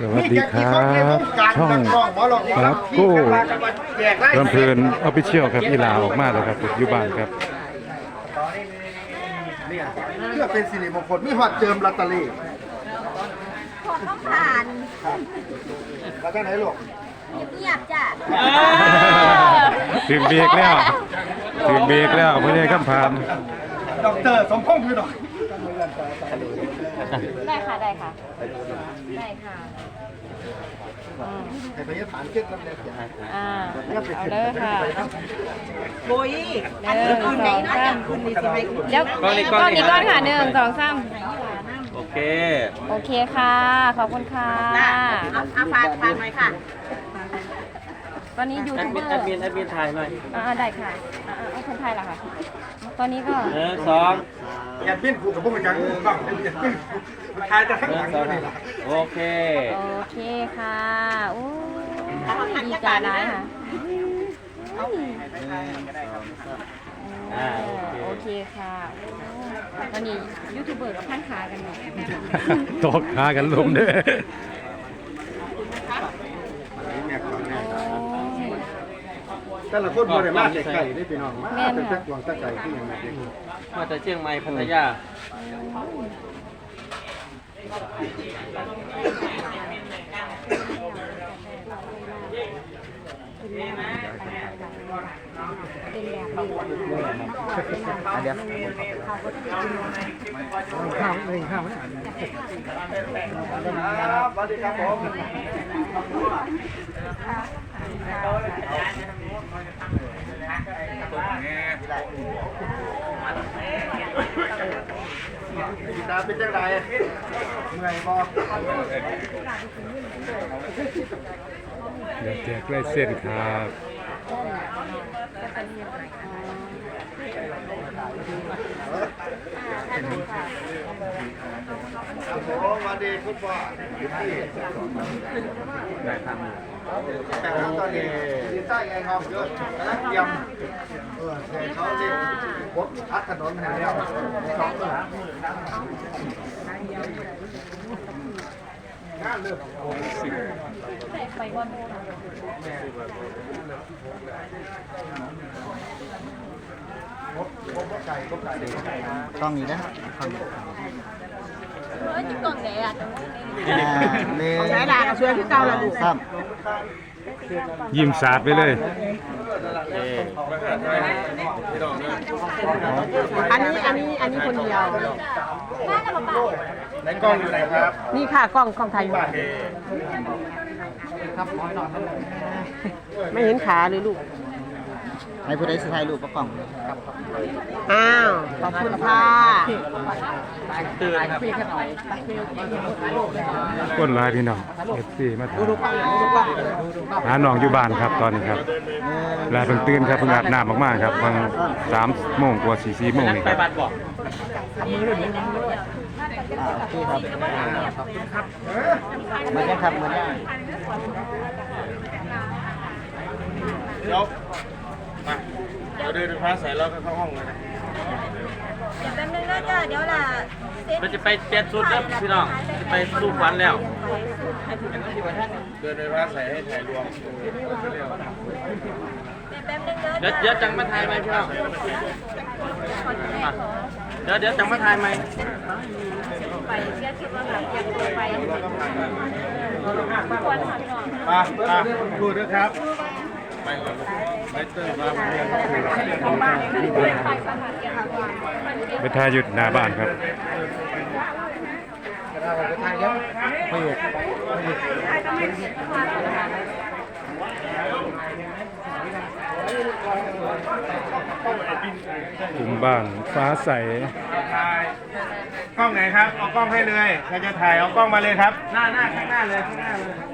สวัสดีครับช่องครับกู้ลำเพลินออฟฟิเชียลครับอีลาออกมาแล้วครับอยู่บ้านครับเนี่ยเพื่อเป็นสิริมงคลมีหอดเจิมลอตเตอรี่ขอต้องผ่านแล้วก็ไหนลูกเงียบๆจ้ะถึงเบรกแล้วถึงเบรกแล้วไม่ได้คำผ่านดอกเตอร์สมพงษ์คือดอก ได้ค่ะได้ค่ะได้ค่ะอืมให้พยาฐานเก็บลำเลียงอ่าเอาเลยค่ะโบยอันนี้คืนไหนเนาะอย่างคืนนี้สิให้คุณเดี๋ยวก้อนนี้ก้อนนี้ก้อนค่ะหนึ่งสองสามโอเค โอเคค่ะ ขอบคุณค่ะเอาเอาฝากฝากหน่อยค่ะ ตอนนี้ยูแอทูดบเบมิอนร์แอดมินแอดมินถ่ายหน่อยอ่าได้ค่ะอ่าเอาคนไทยเหรอคะตอนนี้ก็หนึ่งสองอย่าปิ้นผูกกับพวกมันกันบ้างอย่าปิ้นทายจะข้างหหนึ่ลังงสอด้งวยนี่ล่ะโอเค โอเคค่ะโอ้ยดีใจร้ายค่ะอ่าโอเคค่ะโอ้ตอนนี้ยูทูบเบอร์กับพันขากันเนาะ ตกขากันลมเด้อ แต่ละคนบริมาแต่ไก่ได้พี่น้องมาแต่ตะกวงตะไก่ที่ยังไงเด็กมาจากเชียงใหม่พัทยาข้าวเองข้าวเนี่ยครับสวัสดีครับผม ตาเป็นจังไรเมื่อยบอเดี๋ยวแจกลายเส้นครับ มาดีคุณพ่ออยู่ที่แต่ว่าตอนนี้ดีใต้ไงครับเยอะกำลังเตรียมเออแต่เขาที่พบพัดถนนให้แล้วสองตัวงานเริ่มไปวันพบพบไต้องนี้นะครับเฮ้ยจิกกล่องนอะอ่าหนึ่งใช้ลากับช่วยพี่เก่าละลูสามยิ้มสาดไปเลย อันนี้อันนี้อันนี้คนเดียว ในกล้องอยู่ไหนครับนี่ค่ะกล้องกล้องไทยอยู่ไม่เห็นขาเลยลูก ให้ผู้ใดสุดท้ายรูปประกล่องอ้าวขอบคุณค่ะตื่นครับก้นลายพี่น้องเอฟซีมาถามหาน้องอยู่บ้านครับตอนนี้ครับลาเพิ่งตื่นครับเพิ่งอาบน้ำมากๆครับประมาณสามโมงกว่าสี่สี่โมงนี่ครับบัตรบอกอ่าโอเคครับเหมือนกันครับเหมือนกัน เดี๋ยวมา เดี๋ยวเดินฟ้าใสแล้วก็เข้าห้องเลยนะแป๊บนึงนะจ้ะเดี๋ยวล่ะเซ็ตมันจะไปเปลี่ยนชุดแล้วพี่น้องจะไปสู้ฟันแล้ว เดินไฟฟ้าใสให้ถ่ายรวมแป๊บนึงนะเดี๋ยวเดี๋ยวจังมาถ่ายไหมพี่น้องมาเดี๋ยวเดี๋ยวจังมาถ่ายไหมไปเชื่อคิดว่าแบบอยากไปควรค่ะพี่น้อง มามาดูด้วยครับ ไป ทายหยุดหน้าบ้านครับกลุ่มบ้านฟ้าใสกล้องไหนครับ เอากล้องให้เลยใครจะถ่ายเอากล้องมาเลยครับ หน้าหน้าข้างหน้าเลยข้างหน้าเลย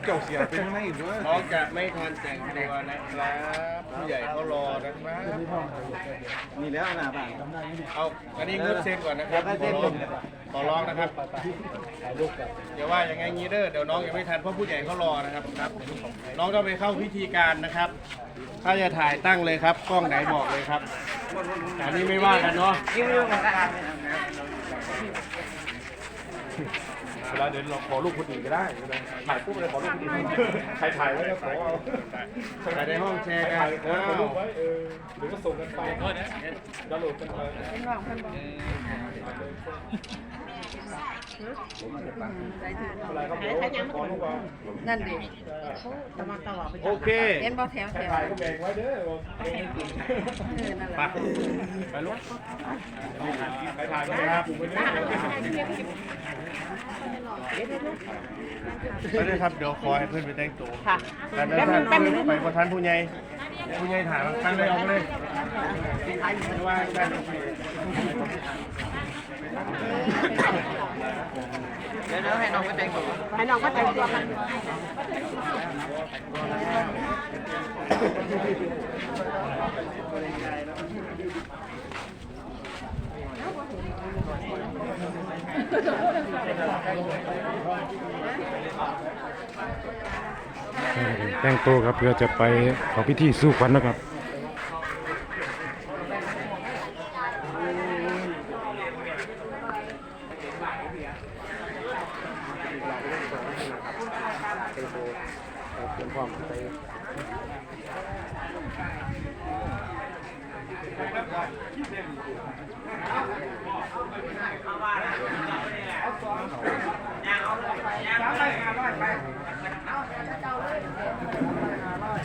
กเจ้าเสียเป็นยังไงอีกด้วยน้องจะไม่ทันแต่งตัวนะครับผู้ใหญ่เขารอนะครับนี่แล้วหน้าบ้านเอาอันนี้งดเซ็นก่อนนะครับขอร้องขอร้องนะครับอย่าว่าอย่างไงงี้เด้อเดี๋ยวน้องยังไม่ทันเพราะผู้ใหญ่เขารอนะครับครับ น้องต้องไปเข้าพิธีการนะครับ ถ้าจะถ่ายตั้งเลยครับกล้องไหนบอกเลยครับอันนี้ไม่ว่ากันเนาะ เวลาเดินเราขอรูปคนอื่นก็ได้ถ่ายปุ๊บเลยขอรูปคนอื่นใครถ่ายไว้ก็ขอเอาถ่ายในห้องแชร์กัน ขอ้าวเออหรือก็ส่งกันไปดาวน์โหลดกันไปนั่นดิตะวันตะวันไปโอเคเห็นบ่แถวแถวถ่ายก็แบ่งไว้เด้อเออนั่นแหไปละไปลูกใครถ่ายก็แบ่งผมไว้เด้อไปเลยครับ เดี๋ยวขอให้เพื่อนไปแต่งตัวค่ะแต่ถ้าท่านไปประธานผู้ใหญ่ ผู้ใหญ่ถายท่านเลยเอาไปเลยไม่ว่ากันเดี๋ยวให้น้องไปแต่งตัวให้น้องก็แต่งตัวกัน แต่งตัวครับเพื่อจะไปขอพิธีสู่ขวัญนะครับเ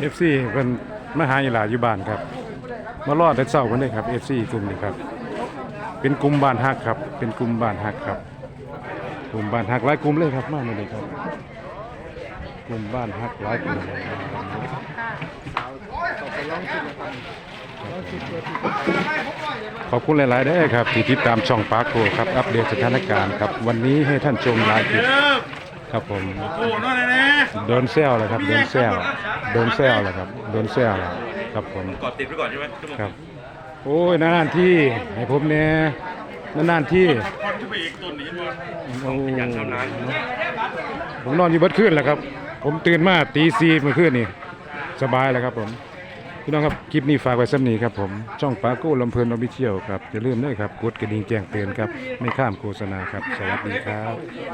เอฟซีเพิ่นมาหาอีหลาอยู่บ้านครับ มารอดแต่เช้ากันเลยครับเอฟซีกลุ่มนี้ครับ เป็นกลุ่มบ้านฮักครับ เป็นกลุ่มบ้านฮักครับ กลุ่มบ้านฮักหลายกลุ่มเลยครับมาเลยครับ กลุ่มบ้านฮักหลายกลุ่มเลยครับ ขอบคุณหลายๆได้อครับ ที่ติดตามช่องปาร์คโกครับ อัปเดตสถานการณ์ครับ วันนี้ให้ท่านชมหลายคลิปครับผมโอ้นั่นเลยนะโดนแซวเลยครับโดนแซวโดนแซวเลยครับโดนแซวเลยครับผมกดติดไว้ก่อนใช่ไหมครับ โอ้ยนานๆที่ให้ผมเนี่ยนานๆที่คนที่ไปอีกตัวนี้มันโอ้ยันเท่านั้นผมนอนอยู่เบัดคืนแหละครับ ผมตื่นมาตีสี่เมื่อคืนนี่สบายแล้วครับผม พี่น้องครับคลิปนี้ฝากไว้สักนี้ครับผมช่องปาโก้ลำเพลินออฟฟิเชียลครับอย่าลืมด้วยครับกดกระดิ่งแจ้งเตือนครับไม่ข้ามโฆษณาครับสวัสดีครับ